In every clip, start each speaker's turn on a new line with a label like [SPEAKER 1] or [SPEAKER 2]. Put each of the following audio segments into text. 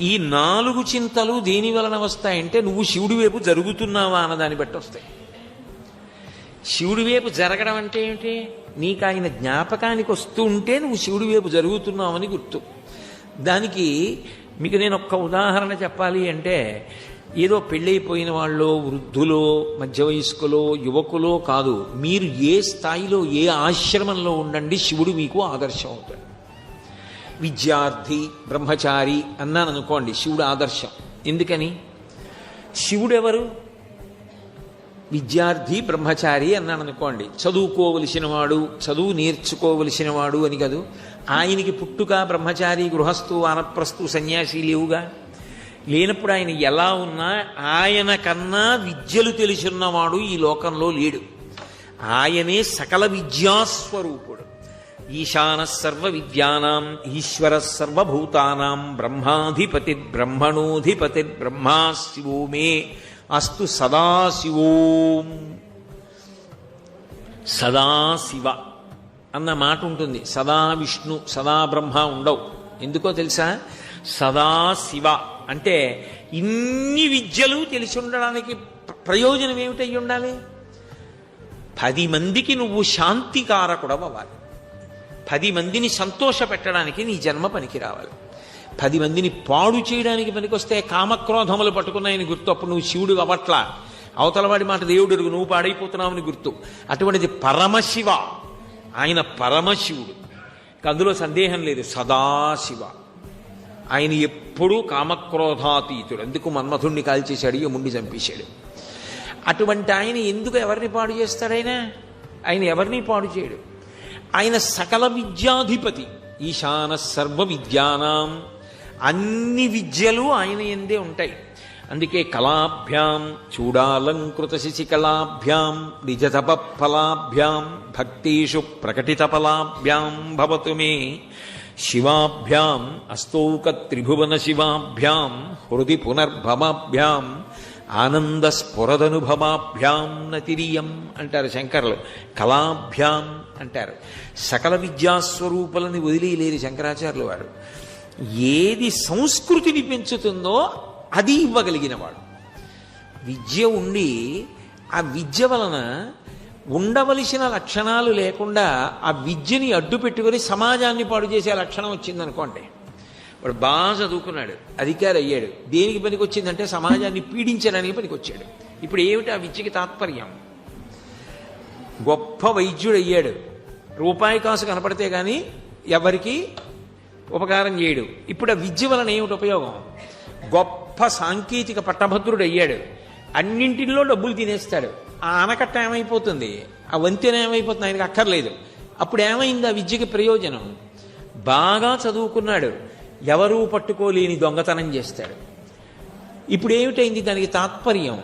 [SPEAKER 1] ఈ నాలుగు చింతలు దేని వలన వస్తాయంటే నువ్వు శివుడి వైపు జరుగుతున్నావా అన్నదాన్ని బట్టి వస్తాయి. శివుడి వైపు జరగడం అంటే ఏంటి నీకు ఆయన జ్ఞాపకానికి వస్తూ ఉంటే నువ్వు శివుడి వైపు జరుగుతున్నావని గుర్తు. దానికి మీకు నేను ఒక్క ఉదాహరణ చెప్పాలి అంటే ఏదో పెళ్ళైపోయిన వాళ్ళు వృద్ధులో మధ్య వయస్కులో యువకులో కాదు మీరు ఏ స్థాయిలో ఏ ఆశ్రమంలో ఉండండి శివుడు మీకు ఆదర్శం అవుతాడు. విద్యార్థి బ్రహ్మచారి అన్నాను అనుకోండి శివుడు ఆదర్శం. ఎందుకని? శివుడు ఎవరు విద్యార్థి బ్రహ్మచారి అన్నాను అనుకోండి చదువుకోవలసిన వాడు చదువు నేర్చుకోవలసిన వాడు అని కదూ. ఆయనకి పుట్టుక బ్రహ్మచారి గృహస్థు వానప్రస్థు సన్యాసి లేవుగా? లేనప్పుడు ఆయన ఎలా ఉన్నా ఆయన కన్నా విద్యలు తెలిసిన్నవాడు ఈ లోకంలో లేడు. ఆయనే సకల విద్యాస్వరూపుడు. ఈశానసర్వ విద్యానాం ఈశ్వర సర్వభూతానాం బ్రహ్మాధిపతి బ్రహ్మణోధిపతి బ్రహ్మా శివో మే అస్తు సదాశివోం. సదాశివ అన్న మాట ఉంటుంది సదా విష్ణు సదా బ్రహ్మ ఉండవు. ఎందుకో తెలుసా? సదాశివ అంటే ఇన్ని విద్యలు తెలిసి ఉండడానికి ప్రయోజనం ఏమిటై ఉండాలి పది మందికి నువ్వు శాంతికారకుడవ్వాలి. పది మందిని సంతోష పెట్టడానికి నీ జన్మ పనికి రావాలి. పది మందిని పాడు చేయడానికి పనికొస్తే కామక్రోధములు పట్టుకున్నాయని గుర్తు. అప్పుడు నువ్వు శివుడు అవట్లా అవతలవాడి మాట దేవుడు ఎరుగు, నువ్వు పాడైపోతున్నావని గుర్తు. అటువంటిది పరమశివ. ఆయన పరమశివుడు. అందులో సందేహం లేదు. సదాశివ. ఆయన ఎప్పుడూ కామక్రోధాతీతుడు. అందుకు మన్మధుణ్ణి కాల్చేశాడు యముణ్ణి చంపేశాడు. అటువంటి ఆయన ఎందుకు ఎవరిని పాడు చేస్తాడైనా ఆయన ఎవరిని పాడు చేయడు? ఆయన సకల విద్యాధిపతి. ఈశాన సర్వ విద్యానాం. అన్ని విద్యలు ఆయన ఎందే ఉంటాయి. అందుకే కళాభ్యాం చూడాలంకృత శిశికళాభ్యాం నిజతప ఫలాభ్యాం భక్తీషు ప్రకటిత ఫలాభ్యాం భవతు మే. శివాభ్యాం అస్తౌక త్రిభువన శివాభ్యాం హృది పునర్భవాభ్యాం ఆనంద స్ఫురదనుభవాభ్యాం నతిరియం అంటారు శంకరులు. కళాభ్యాం అంటారు. సకల విద్యాస్వరూపులని వదిలేయలేరు శంకరాచార్యులు వారు. ఏది సంస్కృతిని పెంచుతుందో అది ఇవ్వగలిగినవాడు. విద్య ఉండి ఆ విద్య వలన ఉండవలసిన లక్షణాలు లేకుండా ఆ విద్యని అడ్డు పెట్టుకొని సమాజాన్ని పాడు చేసే లక్షణం వచ్చిందనుకోండి. వాడు బాగా చదువుకున్నాడు అధికారి అయ్యాడు దేనికి పనికొచ్చిందంటే సమాజాన్ని పీడించడానికి పనికి వచ్చాడు ఇప్పుడు ఏమిటి ఆ విద్యకి తాత్పర్యం? గొప్ప వైద్యుడు అయ్యాడు రూపాయి కాసు కనపడితే కానీ ఎవరికి? ఉపకారం చేయడు. ఇప్పుడు ఆ విద్య వలన ఏమిటి ఉపయోగం? గొప్ప సాంకేతిక పట్టభద్రుడు అయ్యాడు అన్నింటిలో డబ్బులు తినేస్తాడు. ఆ ఆనకట్ట ఏమైపోతుంది? ఆ వంతెన ఏమైపోతుంది? ఆయనకు అక్కర్లేదు. అప్పుడు ఏమైంది ఆ విద్యకి ప్రయోజనం? బాగా చదువుకున్నాడు. ఎవరూ పట్టుకోలేని దొంగతనం చేస్తాడు. ఇప్పుడు ఏమిటైంది? దానికి తాత్పర్యం.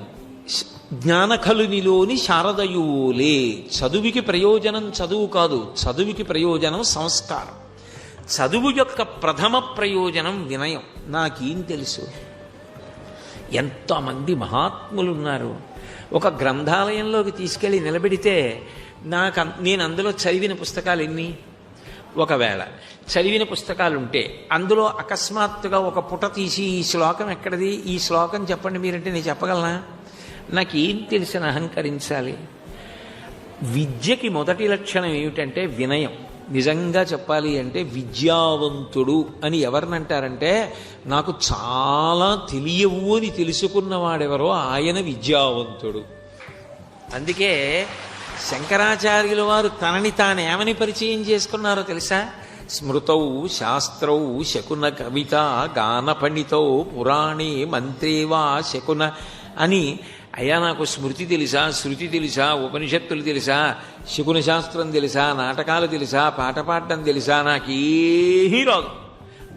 [SPEAKER 1] జ్ఞానఖలునిలోని శారదయులే చదువుకి ప్రయోజనం చదువు కాదు చదువుకి ప్రయోజనం సంస్కారం. చదువు యొక్క ప్రథమ ప్రయోజనం వినయం. నాకేం తెలుసు? ఎంతమంది మహాత్ములు ఉన్నారు ఒక గ్రంథాలయంలోకి తీసుకెళ్ళి నిలబెడితే నాకు నేను అందులో చదివిన పుస్తకాలు ఎన్ని ఒకవేళ. చదివిన పుస్తకాలు ఉంటే అందులో అకస్మాత్తుగా ఒక పుట తీసి ఈ శ్లోకం ఎక్కడిది? ఈ శ్లోకం చెప్పండి మీరంటే నేను చెప్పగలనా? నాకేం తెలిసిన అహంకరించాలి? విద్యకి మొదటి లక్షణం ఏమిటంటే వినయం. నిజంగా చెప్పాలి అంటే విద్యావంతుడు అని ఎవరినంటారంటే నాకు చాలా తెలియవు అని తెలుసుకున్నవాడెవరో ఆయన విద్యావంతుడు. అందుకే శంకరాచార్యుల వారు తనని తాను ఏమని పరిచయం చేసుకున్నారో తెలుసా? స్మృతౌ శాస్త్రౌ శకున కవిత గానపండితౌ పురాణే మంత్రేవా శకున అని అయ్యా నాకు స్మృతి తెలుసా శృతి తెలుసా ఉపనిషత్తులు తెలుసా శకున శాస్త్రం తెలుసా నాటకాలు తెలుసా పాట పాడటం తెలుసా నాకేహీ రాదు.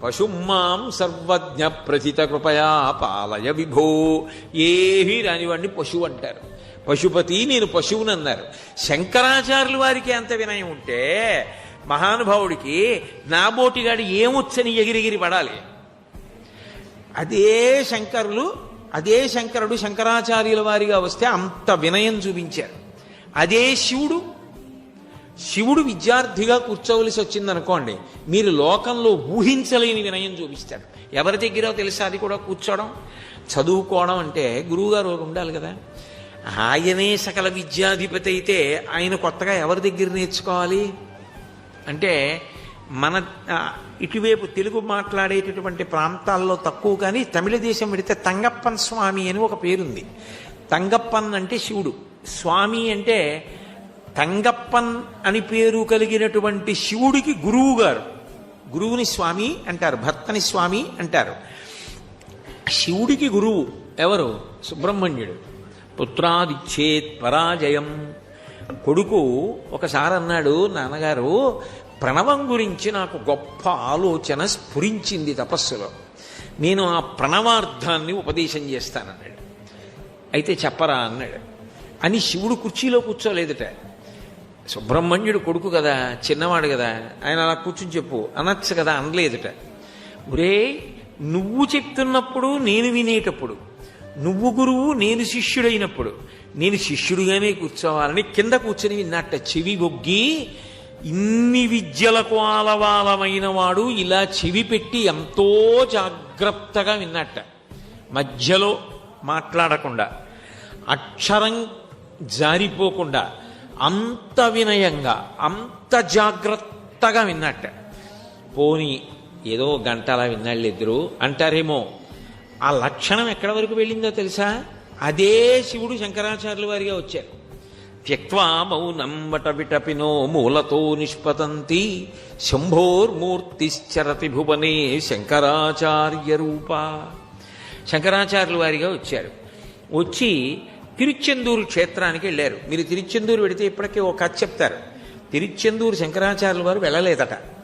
[SPEAKER 1] పశుమాం సర్వజ్ఞ ప్రథిత కృపయా పాలయ విభో. ఏమీ రానివాడిని పశువు అంటారు. పశుపతి నేను పశువునన్నారు. శంకరాచార్యులు వారికి ఎంత వినయం ఉంటే మహానుభావుడికి నాబోటిగాడు ఏమొచ్చని ఎగిరిగిరి పడాలి? అదే శంకరులు అదే శంకరుడు శంకరాచార్యుల వారిగా వస్తే అంత వినయం చూపించారు. అదే శివుడు. శివుడు విద్యార్థిగా కూర్చోవలసి వచ్చిందనుకోండి మీరు లోకంలో ఊహించలేని వినయం చూపిస్తాడు ఎవరి దగ్గర తెలుసా అది కూడా కూర్చోవడం చదువుకోవడం అంటే గురువుగారు ఒక ఉండాలి కదా. ఆయనే సకల విద్యాధిపతి అయితే ఆయన కొత్తగా ఎవరి దగ్గర నేర్చుకోవాలి? అంటే మన ఇటువైపు తెలుగు మాట్లాడేటటువంటి ప్రాంతాల్లో తక్కువ కానీ తమిళ దేశం పెడితే తంగప్పన్ స్వామి అని ఒక పేరుంది. తంగప్పన్ అంటే శివుడు. స్వామి అంటే తంగప్పన్ అని పేరు కలిగినటువంటి శివుడికి గురువు గారు. గురువుని స్వామి అంటారు భర్తని స్వామి అంటారు. శివుడికి గురువు ఎవరు? సుబ్రహ్మణ్యుడు. పుత్రాదిచ్చేత్ పరాజయం. కొడుకు ఒకసారి అన్నాడు నాన్నగారు ప్రణవం గురించి నాకు గొప్ప ఆలోచన స్ఫురించింది తపస్సులో. నేను ఆ ప్రణవార్థాన్ని ఉపదేశం చేస్తానన్నాడు. అయితే చెప్పరా అన్నాడు. అని శివుడు కుర్చీలో కూర్చోలేదుట. సుబ్రహ్మణ్యుడు కొడుకు కదా చిన్నవాడు కదా ఆయన అలా కూర్చుని చెప్పు అనొచ్చు కదా అనలేదుట. ఒరే నువ్వు చెప్తున్నప్పుడు నేను వినేటప్పుడు నువ్వు గురువు నేను శిష్యుడైనప్పుడు. నేను శిష్యుడిగానే కూర్చోవాలని కింద కూర్చొని విన్నట్ట చెవి బొగ్గి ఇన్ని విద్యలకు ఆలవాలమైన వాడు ఇలా చెవి పెట్టి ఎంతో జాగ్రత్తగా విన్నట్ట మధ్యలో మాట్లాడకుండా అక్షరం జారిపోకుండా అంత వినయంగా అంత జాగ్రత్తగా విన్నట్ట పోని ఏదో గంట అలా విన్నాళ్ళు ఇద్దరు అంటారేమో ఆ లక్షణం ఎక్కడ వరకు వెళ్ళిందో తెలుసా? అదే శివుడు శంకరాచార్యుల వారిగా వచ్చారు. త్యక్వా మౌనం వట విటపినో మూలతో నిష్పతంతి శంభోర్మూర్తిశ్చరతి భువనే శంకరాచార్య రూప. శంకరాచార్యుల వారిగా వచ్చారు. వచ్చి తిరుచెందూరు క్షేత్రానికి వెళ్ళారు. మీరు తిరుచెందూరు వెడితే ఇప్పటికే ఒక కథ చెప్తారు. తిరుచెందూరు శంకరాచార్యుల వారు వెళ్ళలేదట.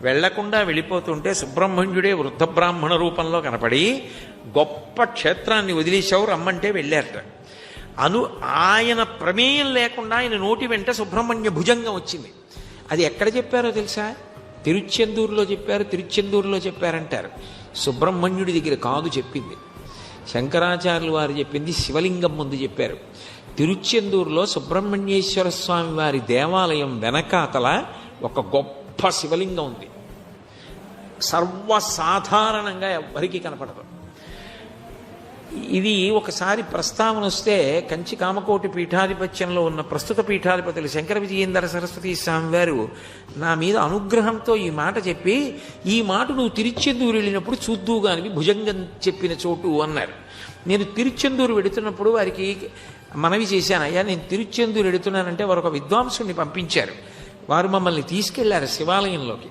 [SPEAKER 1] వెళ్ళకుండా వెళ్ళిపోతుంటే సుబ్రహ్మణ్యుడే వృద్ధ బ్రాహ్మణ రూపంలో కనపడి గొప్ప క్షేత్రాన్ని వదిలేశావు రమ్మంటే వెళ్ళారట. అను ఆయన ప్రమేయం లేకుండా ఆయన నోటి వెంట సుబ్రహ్మణ్య భుజంగం వచ్చింది. అది ఎక్కడ చెప్పారో తెలుసా? తిరుచెందూరులో చెప్పారు తిరుచెందూరులో చెప్పారంటారు. సుబ్రహ్మణ్యుడి దగ్గర కాదు చెప్పింది. శంకరాచార్యులు వారు చెప్పింది శివలింగం ముందు చెప్పారు. తిరుచెందూరులో సుబ్రహ్మణ్యేశ్వర స్వామి వారి దేవాలయం వెనకాతల ఒక గొప్ప శివలింగం ఉంది. సర్వసాధారణంగా ఎవరికి కనపడదు. ఇది ఒకసారి ప్రస్తావన వస్తే కంచి కామకోటి పీఠాధిపత్యంలో ఉన్న ప్రస్తుత పీఠాధిపతులు శంకర విజయేందర సరస్వతి స్వామి వారు నా మీద అనుగ్రహంతో ఈ మాట చెప్పి ఈ మాట నువ్వు తిరుచెందూరు వెళ్ళినప్పుడు చూద్దూ భుజంగం చెప్పిన చోటు అన్నారు. నేను తిరుచెందూరు వెడుతున్నప్పుడు వారికి మనవి చేశాను. అయ్యా నేను తిరుచెందూరు వెడుతున్నానంటే వారు ఒక విద్వాంసుని పంపించారు. వారు మమ్మల్ని తీసుకెళ్ళారు శివాలయంలోకి.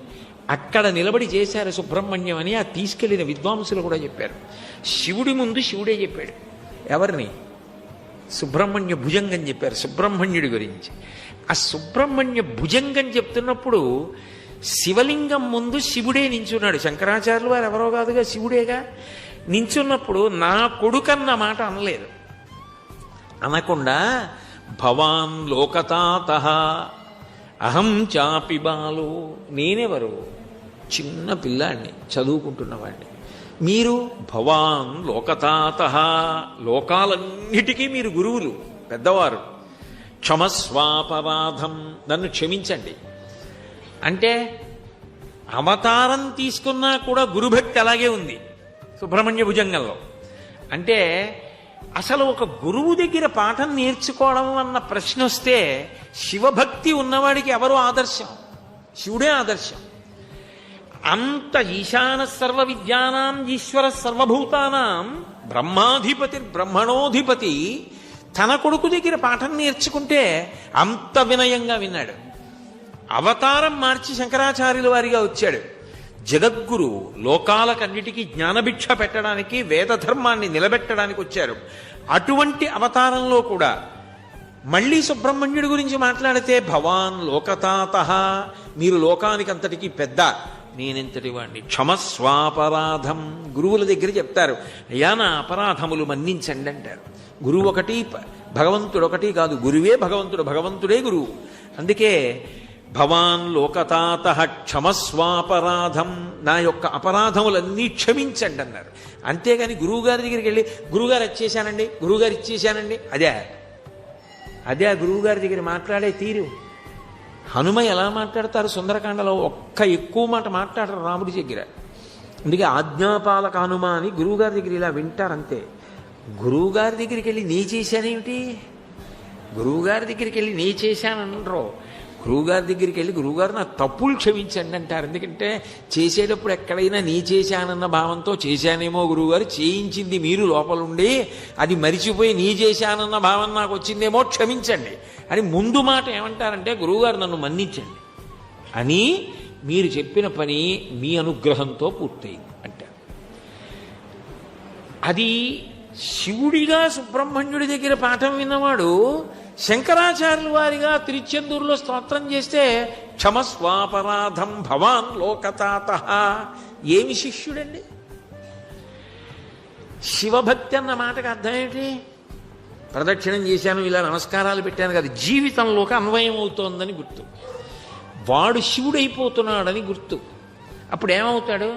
[SPEAKER 1] అక్కడ నిలబడి చేశారు సుబ్రహ్మణ్యం అని ఆ తీసుకెళ్ళిన విద్వాంసులు కూడా చెప్పారు. శివుడి ముందు శివుడే చెప్పాడు. ఎవరిని? సుబ్రహ్మణ్య భుజంగం చెప్పారు సుబ్రహ్మణ్యుడి గురించి. ఆ సుబ్రహ్మణ్య భుజంగం చెప్తున్నప్పుడు శివలింగం ముందు శివుడే నించున్నాడు. శంకరాచార్యులు వారు ఎవరో కాదుగా శివుడేగా? నించున్నప్పుడు నా కొడుకన్న మాట అనలేదు. అనకుండా భవాన్ లోకతాత అహం చాపి బాలు. నేనెవరు? చిన్న పిల్లాడిని చదువుకుంటున్నవాడిని. మీరు భవాన్ లోకతాత. లోకాలన్నిటికీ మీరు గురువులు పెద్దవారు. క్షమస్వాపరాధం నన్ను క్షమించండి. అంటే అవతారం తీసుకున్నా కూడా గురుభక్తి అలాగే ఉంది. సుబ్రహ్మణ్య భుజంగంలో. అంటే అసలు ఒక గురువు దగ్గర పాఠం నేర్చుకోవడం అన్న ప్రశ్న వస్తే శివభక్తి ఉన్నవాడికి ఎవరు ఆదర్శం? శివుడే ఆదర్శం. అంత ఈశాన సర్వ విద్యానాం ఈశ్వర సర్వభూతానాం బ్రహ్మాధిపతి బ్రహ్మణోధిపతి తన కొడుకు దగ్గర పాఠం నేర్చుకుంటే అంత వినయంగా విన్నాడు. అవతారం మార్చి శంకరాచార్యుల వారిగా వచ్చాడు. జగద్గురు లోకాలకన్నిటికీ జ్ఞానభిక్ష పెట్టడానికి వేదధర్మాన్ని నిలబెట్టడానికి వచ్చారు. అటువంటి అవతారంలో కూడా మళ్ళీ సుబ్రహ్మణ్యుడి గురించి మాట్లాడితే భవాన్ లోకతాత మీరు లోకానికి అంతటికీ పెద్ద. నేనెంతటి వాడిని క్షమస్వాపరాధం. గురువుల దగ్గర చెప్తారు. అయ్యా నా అపరాధములు మన్నించండి అంటారు. గురువు ఒకటి ప- భగవంతుడు ఒకటి కాదు. గురువే భగవంతుడు భగవంతుడే గురువు. అందుకే భవాన్ లోకతాత క్షమస్వాపరాధం. నా యొక్క అపరాధములన్నీ క్షమించండి అన్నారు. అంతేగాని గురువుగారి దగ్గరికి వెళ్ళి గురువుగారు వచ్చేసానండి గురువుగారు ఇచ్చేసానండి అదే. అదే ఆ గురువుగారి దగ్గర మాట్లాడే తీరు. హనుమ ఎలా మాట్లాడతారు? సుందరకాండలో ఒక్క ఎక్కువ మాట మాట్లాడరు రాముడి దగ్గర. అందుకే ఆజ్ఞాపాలక హనుమ అని గురువుగారి దగ్గర ఇలా వింటారంతే గురువుగారి దగ్గరికి వెళ్ళి నీ చేశానేమిటి? గురువుగారి దగ్గరికి వెళ్ళి నీ చేశాననరు. గురువుగారి దగ్గరికి వెళ్ళి గురువుగారు నా తప్పులు క్షమించండి అంటారు. ఎందుకంటే చేసేటప్పుడు ఎక్కడైనా నీ చేశానన్న భావంతో చేశానేమో గురువుగారు చేయించింది మీరు లోపలుండి అది మరిచిపోయి నీ చేశానన్న భావం నాకు వచ్చిందేమో క్షమించండి. అని ముందు మాట ఏమంటారంటే గురువుగారు నన్ను మన్నించండి. అని మీరు చెప్పిన పని మీ అనుగ్రహంతో పూర్తయింది అంటారు. అది శివుడిగా సుబ్రహ్మణ్యుడి దగ్గర పాఠం విన్నవాడు శంకరాచార్యుల వారిగా తిరుచెందూరులో స్తోత్రం చేస్తే క్షమస్వాపరాధం భవాన్ లోకతాత. ఏమి శిష్యుడండి? శివభక్తి అన్న మాటకు అర్థం ప్రదక్షిణం చేశాను ఇలా నమస్కారాలు పెట్టాను కదా జీవితంలోకి అన్వయం అవుతోందని గుర్తు. వాడు శివుడైపోతున్నాడని గుర్తు. అప్పుడు ఏమవుతాడు?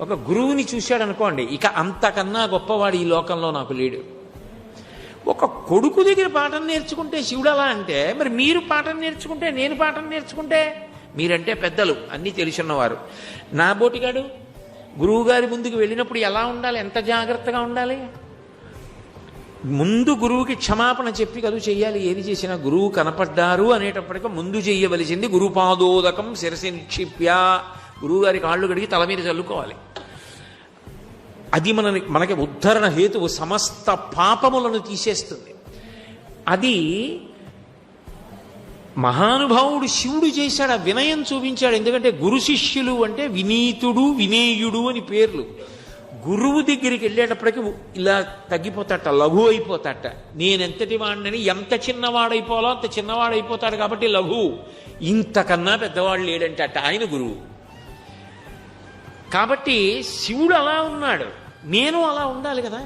[SPEAKER 1] ఒక గురువుని చూశాడనుకోండి ఇక అంతకన్నా గొప్పవాడు ఈ లోకంలో నాకు లేడు. ఒక కొడుకు దగ్గర పాఠం నేర్చుకుంటే శివుడు అలా అంటే మరి మీరు పాఠం నేర్చుకుంటే నేను పాఠం నేర్చుకుంటే? మీరంటే పెద్దలు అన్నీ తెలుసున్నవారు నా బోటిగాడు గురువుగారి ముందుకు వెళ్ళినప్పుడు ఎలా ఉండాలి? ఎంత జాగ్రత్తగా ఉండాలి? ముందు గురువుకి క్షమాపణ చెప్పి కదూ చెయ్యాలి. ఏది చేసినా గురువు కనపడ్డారు అనేటప్పటికీ ముందు చెయ్యవలసింది గురుపాదోదకం శిరసి నిక్షిప్య గురువుగారి కాళ్ళు కడిగి తల మీద చల్లుకోవాలి. అది మన మనకి ఉద్ధరణ హేతువు సమస్త పాపములను తీసేస్తుంది. అది మహానుభావుడు శివుడు చేశాడు ఆ వినయం చూపించాడు. ఎందుకంటే గురు శిష్యులు అంటే వినీతుడు వినేయుడు అని పేర్లు. గురువు దగ్గరికి వెళ్ళేటప్పటికి ఇలా తగ్గిపోతాట లఘు అయిపోతాట. నేనెంతటి వాడినని ఎంత చిన్నవాడైపోవాలో అంత చిన్నవాడైపోతాడు కాబట్టి లఘు. ఇంతకన్నా పెద్దవాడు లేడంటే అట్ట ఆయన గురువు. కాబట్టి శివుడు అలా ఉన్నాడు. నేను అలా ఉండాలి కదా?